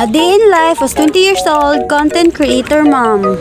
A day in life as 20 years old content creator mom.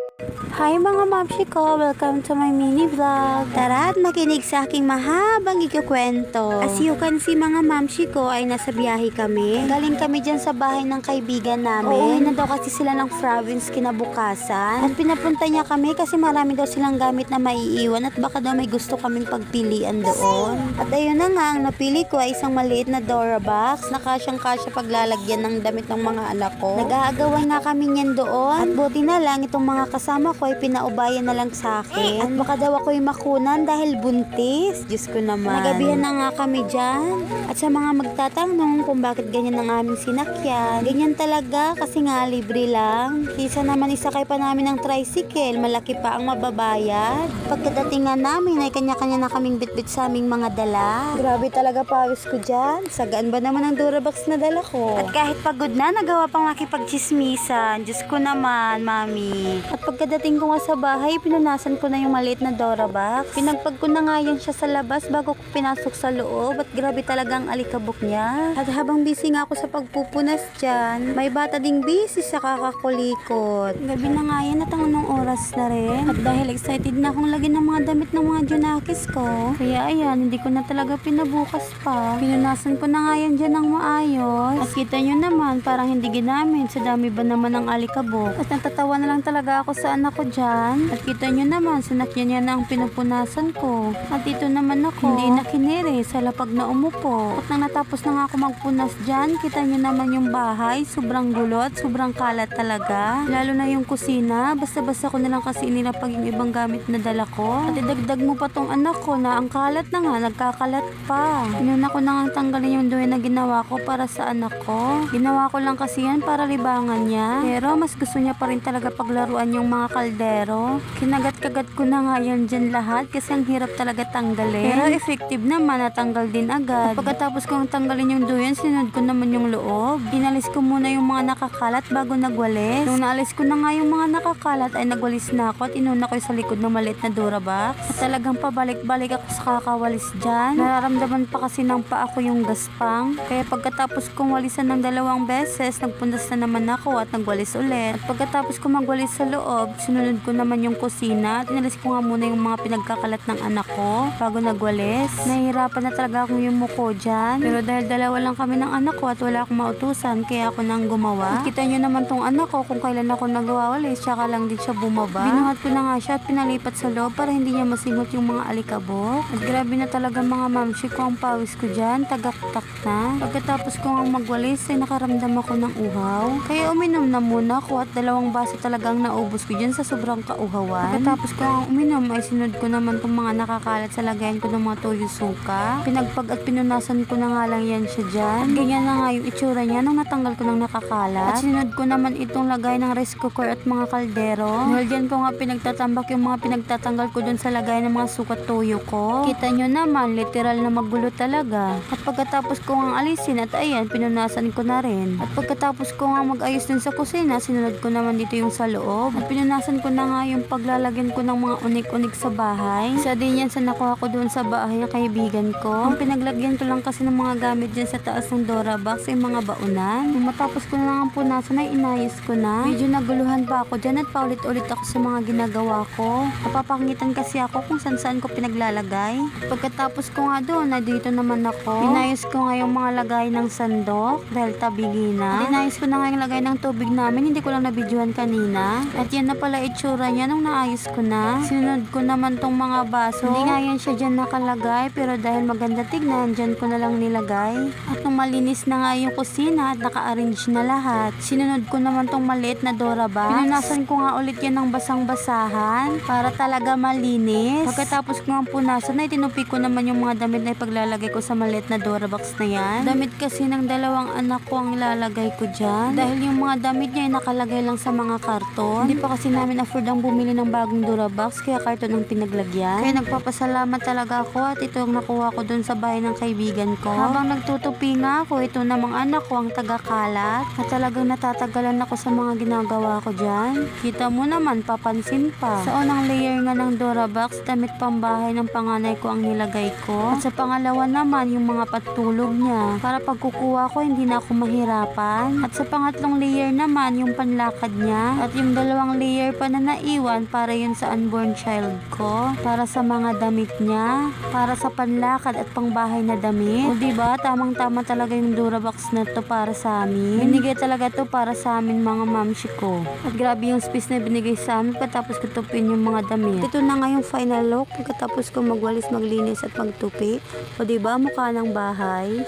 Hi mga mamshi ko! Welcome to my mini vlog. Tara at makinig sa aking mahabang ikukwento. As you can see mga mamshi ko ay nasa biyahe kami. Galing kami dyan sa bahay ng kaibigan namin. Uuwi na daw kasi sila ng province kinabukasan. At pinapunta niya kami kasi marami daw silang gamit na maiiwan at baka daw may gusto kaming pagpilian doon. At ayun na nga, ang napili ko ay isang maliit na Dora box na kasyang-kasya paglalagyan ng damit ng mga anak ko. Nag-aagawan nga kami niyan doon. At buti na lang itong mga kasama ko ay pinaubayan na lang sa akin. At baka daw ako'y makunan dahil buntis. Diyos ko naman. Nagabihan na nga kami dyan. At sa mga magtatanong kung bakit ganyan ang aming sinakyan, ganyan talaga kasi nga libre lang. Kisa naman isakay pa namin ng tricycle, malaki pa ang mababayad. Pagkadating nga namin ay kanya-kanya na kaming bitbit sa aming mga dala. Grabe talaga pawis ko dyan. Sagaan ba naman ang Durabox na dala ko? At kahit pagod na, nagawa pang makipagchismisan. Diyos ko naman, mami. At pagkadating ko nga sa bahay, pinunasan ko na yung maliit na Durabox. Pinagpag ko na nga yan siya sa labas bago ko pinasok sa loob. At grabe talaga ang alikabok niya. At habang busy nga ako sa pagpupunas dyan, may bata ding busy sa kakakulikot. Gabi na nga yan at ang anong oras na rin. At dahil excited na akong lagyan ng mga damit ng mga Junakis ko, kaya ayan, hindi ko na talaga pinabukas pa. Pinunasan ko na nga yan dyan ng maayos. At kita nyo naman, parang hindi ginamit. Sa dami ba naman ng alikabok. At natatawa na lang talaga ako sa anak ko dyan. At kita nyo naman, sinakyan niya na ang pinupunasan ko. At dito naman ako, hindi na kiniri sa lapag na umupo. At nang natapos na nga ako magpunas dyan, kita nyo naman yung bahay. Sobrang gulo at sobrang kalat talaga. Lalo na yung kusina. Basta-basta ko na lang kasi inilapag yung ibang gamit na dala ko. At idagdag mo pa tong anak ko na ang kalat na nga, nagkakalat pa. Inuna ko na nga tanggalin yung duwe na ginawa ko para sa anak ko. Ginawa ko lang kasi yan para libangan niya. Pero mas gusto niya pa rin talaga paglaruan yung mga kaldero. Kinagat-kagat ko na nga yan dyan lahat kasi ang hirap talaga tanggalin. Pero effective naman, natanggal din agad. At pagkatapos kong tanggalin yung duyan, sinunod ko naman yung loob. Inalis ko muna yung mga nakakalat bago nagwalis. Nung naalis ko na nga yung mga nakakalat ay nagwalis na ako at inuna ko sa likod ng maliit na Durabox. At talagang pabalik-balik ako sa kakawalis dyan. Nararamdaman pa kasi ng pa ako yung gaspang. Kaya pagkatapos kong walisan ng dalawang beses, nagpundas na naman ako at nagwalis ulit. At pagkatapos ko magwalis sa loob, sinunod ko naman yung kusina. at Inalis ko nga muna yung mga pinagkakalat ng anak ko bago nagwalis. Nahihirapan na talaga akong yumuko dyan. Pero dahil dalawa lang kami ng anak ko at wala akong mautusan, kaya ako nang gumawa. Kita nyo naman tong anak ko kung kailan ako nagwawalis, tsaka lang din siya bumaba. Binuhat ko na nga siya at pinalipat sa loob para hindi niya masingot yung mga alikabok. At grabe na talaga mga mamshi ko ang pawis ko dyan, tagaktak na. Pagkatapos ko nga magwalis, ay nakaramdam ako ng uhaw. Kaya uminom na muna ako at dalawang baso talagang naubos ko dyan sa sobrang kauhawan. Pagkatapos ko ang uminom, ay sinod ko naman tong mga nakakalat sa lagayan ko ng mga toyo suka. Pinagpag at pinunasan ko na nga lang yan siya dyan. At ganyan na nga yung itsura niya nung natanggal ko ng nakakalat. At sinod ko naman itong lagay ng rice cooker at mga kaldero. Dahil dyan ko nga pinagtatambak yung mga pinagtatanggal ko dun sa lagay ng mga sukat toyo ko. Kita nyo naman, literal na magulo talaga. At pagkatapos ko nga alisin at ayan, pinunasan ko na rin. At pagkatapos ko nga mag-ayos dun sa kusina, sinunod ko naman dito yung sa loob. At pinunasan ko na nga yung paglalagyan ko ng mga unik-unik sa bahay. Isa din yan sa nakuha ko doon sa bahay ng kaibigan ko. Ang pinaglagyan ko lang kasi ng mga gamit dyan sa taas ng Dora box ay mga baunan. Nung matapos ko na lang ang punasan ay inayos ko na. Medyo naguluhan pa ako dyan at paulit-ulit ako sa mga ginagawa ko. Napapangitan kasi ako kung saan saan ko pinaglalagay. Pagkatapos ko nga doon, na dito naman ako. Inayos ko nga yung mga lagay ng sandok dahil tabigi na. At inayos ko na nga yung lagay ng tubig namin. Hindi ko lang nabidyohan kanina. At yan na pala itsura niya nung naayos ko na. Sinunod ko naman tong mga baso. Hindi nga yan siya dyan nakalagay. Pero dahil maganda tignan, dyan ko na lang nilagay. At nung malinis na nga yung kusina at naka-arrange na lahat, sinunod ko naman tong maliit na Dora box. Pinunasan ko nga ulit yan ng basang-basahan para talaga malinis. Pagkatapos ko nga punasan ay tinupi ko naman yung mga damit na ipaglalagay ko sa maliit na Dora box na yan. Damit kasi ng dalawang anak ko ang ilalagay ko dyan. Dahil yung mga damit niya ay nakalagay lang sa mga karton. Hindi pa kasi namin afford ang bumili ng bagong Durabox kaya karton ang pinaglagyan. Kaya nagpapasalamat talaga ako at ito ang nakuha ko dun sa bahay ng kaibigan ko. Habang nagtutupi nga ako, ito namang anak ko ang tagakalat at talagang natatagalan ako sa mga ginagawa ko dyan. Kita mo naman, papansin pa. Sa unang layer nga ng Durabox, damit pambahay ng panganay ko ang nilagay ko. At sa pangalawa naman, yung mga patulog niya. Para pagkukuha ko, hindi na ako mahirapan. At sa pangatlong layer naman, yung panlakad niya. At yung dalawang layer pa na naiwan, para yun sa unborn child ko. Para sa mga damit niya. Para sa panlakad at pangbahay na damit. O diba, tamang-tama talaga yung Durabox na to para sa amin. Binigay talaga to para sa amin mga mamshi ko. At grabe yung space na binigay sa amin pagkatapos ko tupin yung mga damit. Ito na nga yung final look pagkatapos ko magwalis, maglinis at magtupi. O diba, mukha ng bahay.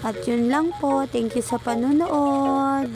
At yun lang po. Thank you sa panonood.